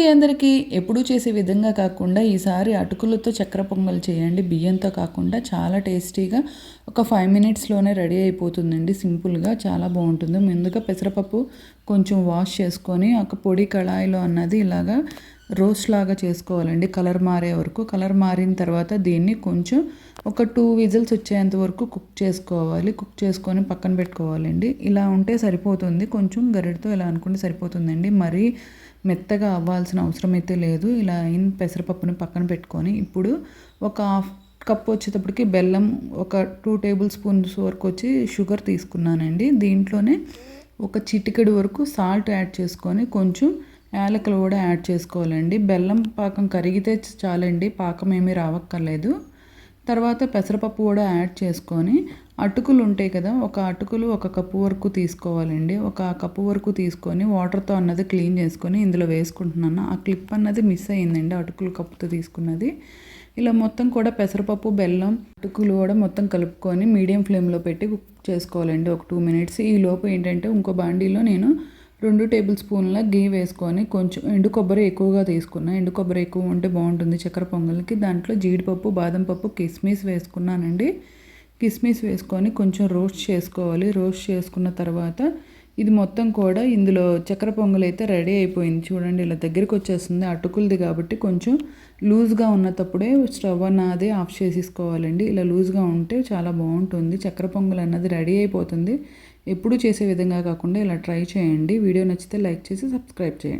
అండి అందరికీ ఎప్పుడూ చేసే విధంగా కాకుండా ఈసారి అటుకులతో చక్కెర పొంగల్ చేయండి. బియ్యంతో కాకుండా చాలా టేస్టీగా ఒక ఫైవ్ మినిట్స్లోనే రెడీ అయిపోతుందండి. సింపుల్గా చాలా బాగుంటుంది. ముందుగా పెసరపప్పు కొంచెం వాష్ చేసుకొని ఒక పొడి కళాయిలో అన్నది ఇలాగా రోస్ట్ లాగా చేసుకోవాలండి. కలర్ మారే వరకు. కలర్ మారిన తర్వాత దీన్ని కొంచెం ఒక టూ విజిల్స్ వచ్చేంత వరకు కుక్ చేసుకోవాలి. కుక్ చేసుకొని పక్కన పెట్టుకోవాలండి. ఇలా ఉంటే సరిపోతుంది. కొంచెం గరిటతో ఇలా అనుకుంటే సరిపోతుందండి. మరీ మెత్తగా అవ్వాల్సిన అవసరం అయితే లేదు. ఇలా అయిన పెసరపప్పుని పక్కన పెట్టుకొని ఇప్పుడు ఒక హాఫ్ కప్ వచ్చేటప్పటికి బెల్లం ఒక టూ టేబుల్ స్పూన్స్ వరకు వచ్చి షుగర్ తీసుకున్నానండి. దీంట్లోనే ఒక చిటికెడు వరకు సాల్ట్ యాడ్ చేసుకొని కొంచెం యాలకులు కూడా యాడ్ చేసుకోవాలండి. బెల్లం పాకం కరిగితే చాలండి. పాకం ఏమీ రావక్కర్లేదు. తర్వాత పెసరపప్పు కూడా యాడ్ చేసుకొని అటుకులు ఉంటాయి కదా ఒక అటుకులు ఒక కప్పు వరకు తీసుకోవాలండి. ఒక కప్పు వరకు తీసుకొని వాటర్తో అన్నది క్లీన్ చేసుకొని ఇందులో వేసుకుంటున్నాను. ఆ క్లిప్ అన్నది మిస్ అయ్యిందండి అటుకులు కప్పుతో తీసుకున్నది. ఇలా మొత్తం కూడా పెసరపప్పు బెల్లం అటుకులు కూడా మొత్తం కలుపుకొని మీడియం ఫ్లేమ్లో పెట్టి కుక్ చేసుకోవాలండి. ఒక టూ మినిట్స్. ఈ లోపు ఏంటంటే ఇంకో బాండీలో నేను రెండు టేబుల్ స్పూన్ల గీ వేసుకొని కొంచెం ఎండు కొబ్బరి ఎక్కువగా తీసుకున్నా. ఎండు కొబ్బరి ఎక్కువ ఉంటే బాగుంటుంది. చక్కెర పొంగల్కి దాంట్లో జీడిపప్పు బాదం పప్పు కిస్మిస్ వేసుకున్నానండి. కిస్మిస్ వేసుకొని కొంచెం రోస్ట్ చేసుకోవాలి. రోస్ట్ చేసుకున్న తర్వాత ఇది మొత్తం కూడా ఇందులో చక్కెర పొంగల్ అయితే రెడీ అయిపోయింది. చూడండి ఇలా దగ్గరికి వచ్చేస్తుంది. అటుకులది కాబట్టి కొంచెం లూజ్గా ఉన్నప్పుడే స్టవ్ అన్నది ఆఫ్ చేసేసుకోవాలండి. ఇలా లూజ్గా ఉంటే చాలా బాగుంటుంది. చక్కెర పొంగల్ అన్నది రెడీ అయిపోతుంది. ఎప్పుడు చేసే విధంగా కాకుండా ఇలా ట్రై చేయండి. వీడియో నచ్చితే లైక్ చేసి సబ్స్క్రైబ్ చేయండి.